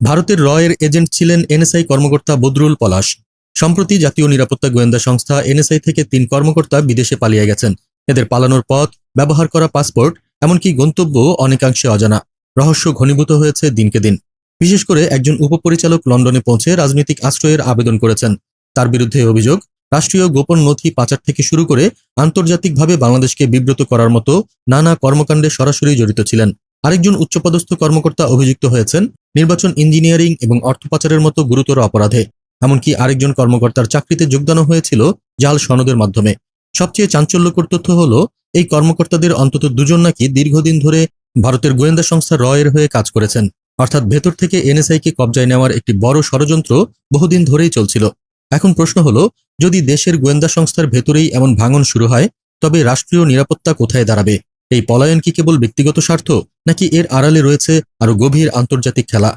ভারতের রয়ের এজেন্ট ছিলেন এনএসআই কর্মকর্তা বদরুল পলাশ। সম্প্রতি জাতীয় নিরাপত্তা গোয়েন্দা সংস্থা এনএসআই থেকে তিন কর্মকর্তা বিদেশে পালিয়ে গেছেন। এদের পালানোর পথ, ব্যবহার করা পাসপোর্ট, এমনকি গন্তব্য অনেকাংশে অজানা। রহস্য ঘনীভূত হয়েছে দিনকে দিন। বিশেষ করে একজন উপপরিচালক লন্ডনে পৌঁছে রাজনৈতিক আশ্রয়ের আবেদন করেছেন। তার বিরুদ্ধে অভিযোগ, রাষ্ট্রীয় গোপন নথি পাচার থেকে শুরু করে আন্তর্জাতিকভাবে বাংলাদেশকে বিব্রত করার মতো নানা কর্মকাণ্ডে সরাসরি জড়িত ছিলেন। আরেকজন উচ্চপদস্থ কর্মকর্তা অভিযুক্ত হয়েছেন। নির্বাচন ইঞ্জিনিয়ারিং এবং অর্থ পাচারের মতো গুরুতর অপরাধে। এমনকি আরেকজন কর্মকর্তার চাকরিতে যোগদানও হয়েছিল জাল সনদের মাধ্যমে। সবচেয়ে চাঞ্চল্যকর তথ্য হল, এই কর্মকর্তাদের অন্তত দুজন নাকি দীর্ঘদিন ধরে ভারতের গোয়েন্দা সংস্থা রয়ের হয়ে কাজ করেছেন। অর্থাৎ ভেতর থেকে এনএসআইকে কবজায় নেওয়ার একটি বড় ষড়যন্ত্র বহুদিন ধরেই চলছিল। এখন প্রশ্ন হলো, যদি দেশের গোয়েন্দা সংস্থার ভেতরেই এমন ভাঙন শুরু হয়, তবে রাষ্ট্রীয় নিরাপত্তা কোথায় দাঁড়াবে? এই পলায়ন কি কেবল ব্যক্তিগত স্বার্থ নাকি এর আড়ালে রয়েছে আরও গভীর আন্তর্জাতিক খেলা?